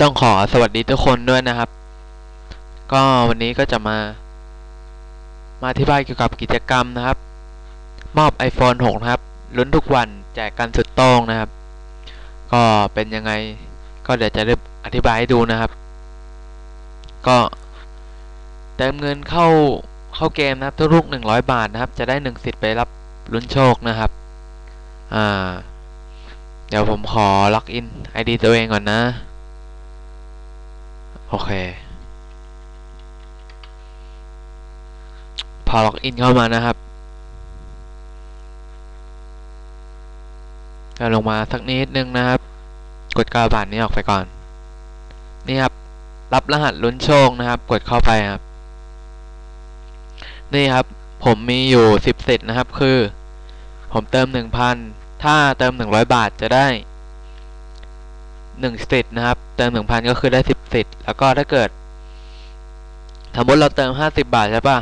ต้องขอสวัสดีทุกคนด้วยนะครับ ก็วันนี้ก็จะมา มาอธิบายเกี่ยวกับกิจกรรมนะครับ มอบ iPhone 6 นะครับ ลุ้นทุกวันแจกกันสุดโต้งนะครับ ก็เป็นยังไง ก็เดี๋ยวจะได้อธิบายให้ดูนะครับ ก็เติมเงินเข้าเข้าเกมนะครับทุกๆ100 บาทนะครับ จะได้1สิทธิ์ไปรับลุ้นโชคนะครับ อ่า เดี๋ยวผมขอล็อกอิน ID ตัวเองก่อนนะ โอเค พอล็อกอินเข้ามานะครับก็ลงมาสักนิดนึงนะครับ กดกาบานนี้ออกไปก่อน นี่ครับ รับรหัสลุ้นโชคนะครับ กดเข้าไปครับ นี่ครับ ผมมีอยู่สิบสิทธิ์นะครับ คือ ผมเติมหนึ่งพันถ้าเติมหนึ่งร้อยบาทจะได้ หนึ่งสิทธิ์นะครับเติมหนึ่งพันก็คือได้สิบสิทธิ์แล้วก็ถ้าเกิดสมมติเราเติมห้าสิบบาทใช่ปะ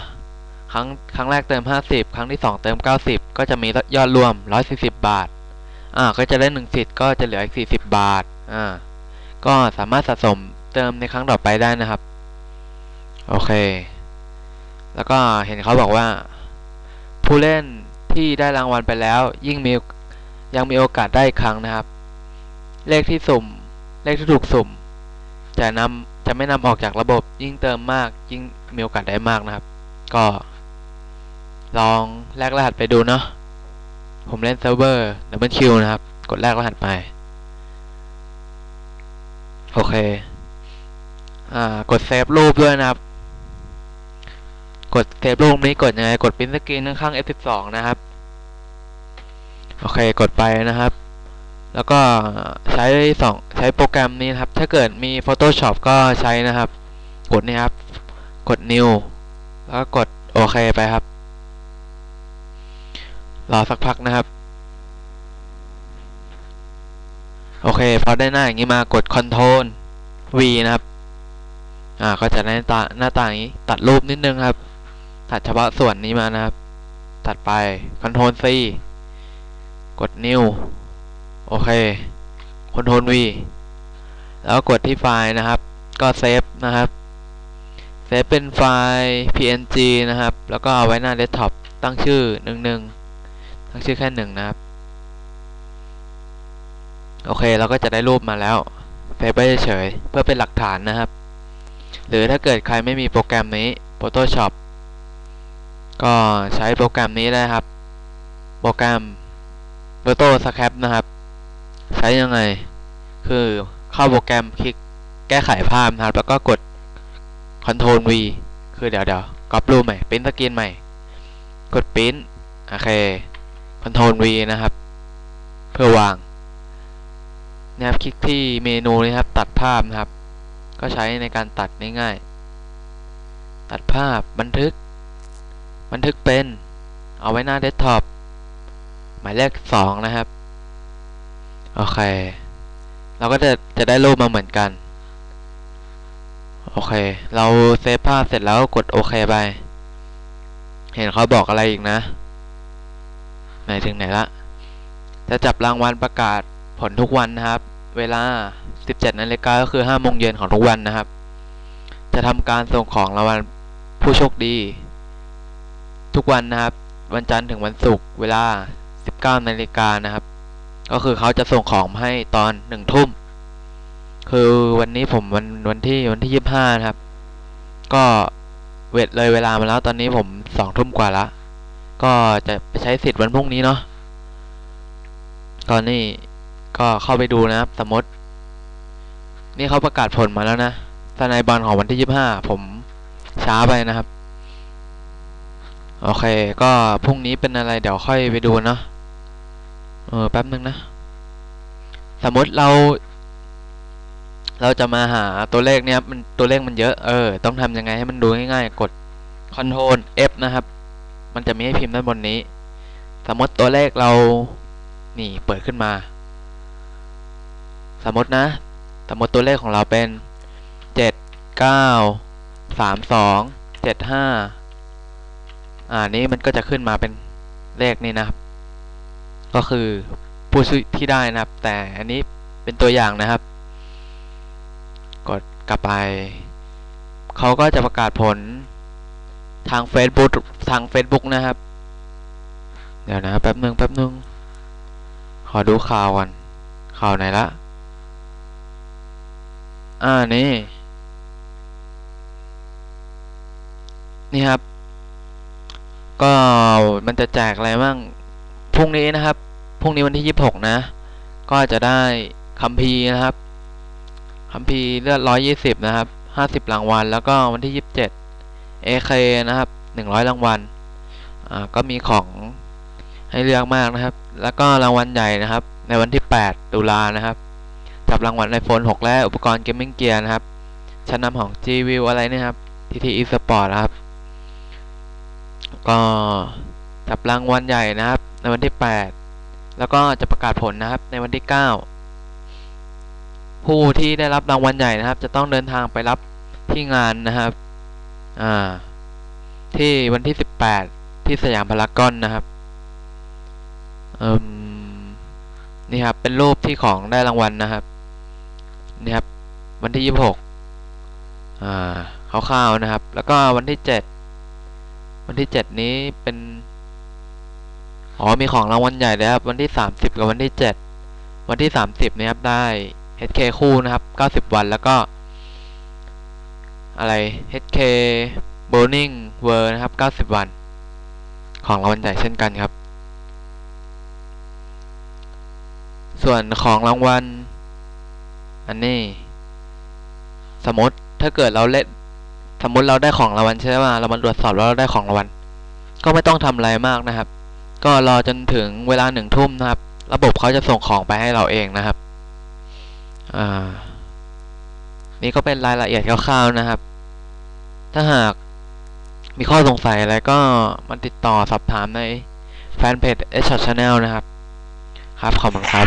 ครั้งครั้งแรกเติมห้าสิบครั้งที่สองเติมเก้าสิบก็จะมียอดรวมร้อยสี่สิบบาทอ่าก็จะได้หนึ่งสิทธิ์ก็จะเหลืออีกสี่สิบบาทอ่าก็สามารถสะสมเติมในครั้งต่อไปได้นะครับ โอเค แล้วก็เห็นเขาบอกว่า ผู้เล่นที่ได้รางวัลไปแล้ว ยิ่งมียังมีโอกาสได้อีกครั้งนะครับ เลขที่สุ่ม เลขที่ถูกสุ่ม จะนำจะไม่นำออกจากระบบ ยิ่งเติมมาก ยิ่งมีโอกาสได้มากนะครับ ก็ ลองแลกรหัสไปดูเนาะผมเล่นเซิร์ฟเวอร์ดับเบิลคิวนะครับ กดแลกรหัสไป โอเค อ่า กดเซฟรูปด้วยนะครับ กดเซฟรูปนี้กดยังไง กดพิมพ์สกรีนข้างๆ F12 นะครับ โอเค กดไปนะครับ แล้วก็ใช้สองใช้โปรแกรมนี้นะครับ ถ้าเกิดมี Photoshop ก็ใช้นะครับ กดนี่ครับ กด New แล้วก็กดโอเคไปครับ รอสักพักนะครับ โอเค พอได้หน้าอย่างนี้มากด Ctrl V นะครับ อ่า ก็จะได้หน้าตาหน้าต่างนี้ ตัดรูปนิดนึงครับ ตัดเฉพาะส่วนนี้มานะครับ ตัดไป Ctrl C กด New โอเค Ctrl V แล้วกดที่ไฟล์นะครับ ก็เซฟนะครับ เซฟเป็นไฟล์ PNG นะครับ แล้วก็เอาไว้หน้าเดสก์ท็อปตั้งชื่อหนึ่งหนึ่งตั้งชื่อแค่หนึ่งนะครับ โอเคเราก็จะได้รูปมาแล้วเซฟไว้เฉยเพื่อเป็นหลักฐานนะครับ หรือถ้าเกิดใครไม่มีโปรแกรมนี้ Photoshop ก็ใช้โปรแกรมนี้ได้ครับ โปรแกรม Photo Scrap นะครับ ใช้ยังไง คือเข้าโปรแกรมคลิกแก้ไขภาพนะครับ แล้วก็กด Ctrl V คือเดี๋ยวเดี๋ยวก๊อปรูปใหม่ปริ้นสกรีนใหม่ กดปริ้นโอเค Ctrl V นะครับ เพื่อวางนะครับคลิกที่เมนูนี้ครับ ตัดภาพนะครับ ก็ใช้ในการตัดง่ายๆตัดภาพบันทึก บันทึกเป็น เอาไว้หน้าเดสก์ท็อปหมายเลขสองนะครับ โอเค เราก็จะจะได้รูปมาเหมือนกัน โอเค เราเซฟภาพเสร็จแล้วกดโอเคไป เห็นเขาบอกอะไรอีกนะ ไหนถึงไหนละ จะจับรางวัลประกาศผลทุกวันนะครับ เวลา 17นาฬิกาก็คือ5โมงเย็นของทุกวันนะครับ จะทำการส่งของรางวัลผู้โชคดี ทุกวันนะครับ วันจันทร์ถึงวันศุกร์เวลา 19นาฬิกานะครับ ก็คือเขาจะส่งของมาให้ตอนหนึ่งทุ่ม คือวันนี้ผมวันวันที่วันที่ยี่สิบห้านะครับ ก็เวทเลยเวลามาแล้วตอนนี้ผมสองทุ่มกว่าละก็จะไปใช้สิทธิ์วันพรุ่งนี้เนาะตอนนี้ก็เข้าไปดูนะครับ สมมติ นี่เขาประกาศผลมาแล้วนะสนายบอลของวันที่ยี่สิบห้าผมช้าไปนะครับ โอเค ก็พรุ่งนี้เป็นอะไรเดี๋ยวค่อยไปดูเนาะ เออแป๊บนึงนะ สมมติเรา เราจะมาหาตัวเลขเนี้ยมันตัวเลขมันเยอะเออต้องทำยังไงให้มันดูง่ายๆ กด Ctrl F นะครับ มันจะมีให้พิมพ์ด้านบนนี้ สมมติตัวเลขเรา นี่เปิดขึ้นมา สมมตินะ สมมติตัวเลขของเราเป็นเจ็ดเก้าสามสองเจ็ดห้าอ่านี้มันก็จะขึ้นมาเป็นเลขนี้นะครับ ก็คือผู้ที่ได้นะครับ แต่อันนี้เป็นตัวอย่างนะครับกลับไป เขาก็จะประกาศผลทาง Facebook ทาง Facebook นะครับ เดี๋ยวนะแป๊บหนึ่งแป๊บหนึ่งขอดูข่าวก่อน ข่าวไหนละ อ่า นี่ นี่ครับ ก็มันจะแจกอะไรบ้าง พรุ่งนี้นะครับ พรุ่งนี้วันที่ยี่สิบหกนะ ก็จะได้คัมภีร์นะครับคัมภีร์เลือดร้อยยี่สิบนะครับห้าสิบรางวัล แล้วก็วันที่ยี่สิบเจ็ดเอเคนะครับหนึ่งร้อยรางวัล อ่า ก็มีของให้เลือกมากนะครับ แล้วก็รางวัลใหญ่นะครับ ในวันที่แปดตุลานะครับ จับรางวัล iPhone 6และอุปกรณ์เกมมิ่งเกียร์นะครับ ชั้นนำของ G-View อะไรเนะครับ TT eSport นะครับ ก็จับรางวัลใหญ่นะครับ ในวันที่ 8 แล้วก็จะประกาศผลนะครับในวันที่ 9 ผู้ที่ได้รับรางวัลใหญ่นะครับ จะต้องเดินทางไปรับที่งานนะครับที่วันที่ 18 ที่สยามพารากอนนะครับนี่ครับเป็นรูปที่ของได้รางวัลนะครับนี่ครับวันที่ 26อ่าคร่าวๆนะครับ แล้วก็วันที่ 7 วันที่ 7 นี้เป็น อ๋อมีของรางวัลใหญ่เลยครับ วันที่ 30 กับวันที่ 7 วันที่ 30นะครับได้ HK คู่นะครับ 90 วันแล้วก็ อะไร HK Bowling World นะครับ 90 วัน ของรางวัลใหญ่เช่นกันครับ ส่วนของรางวัล อันนี้ สมมติถ้าเกิดเราเล่นสมมติเราได้ของรางวัลใช่ไหมเรามาตรวจสอบแล้วเราได้ของรางวัลก็ไม่ต้องทำอะไรมากนะครับ ก็รอจนถึงเวลาหนึ่งทุ่มนะครับ ระบบเขาจะส่งของไปให้เราเองนะครับนี่ก็เป็นรายละเอียดคร่าวๆนะครับ ถ้าหากมีข้อสงสัยอะไรก็มาติดต่อสอบถามในแฟนเพจ s h o t Channel นะครับ ครับ ขอบคุณครับ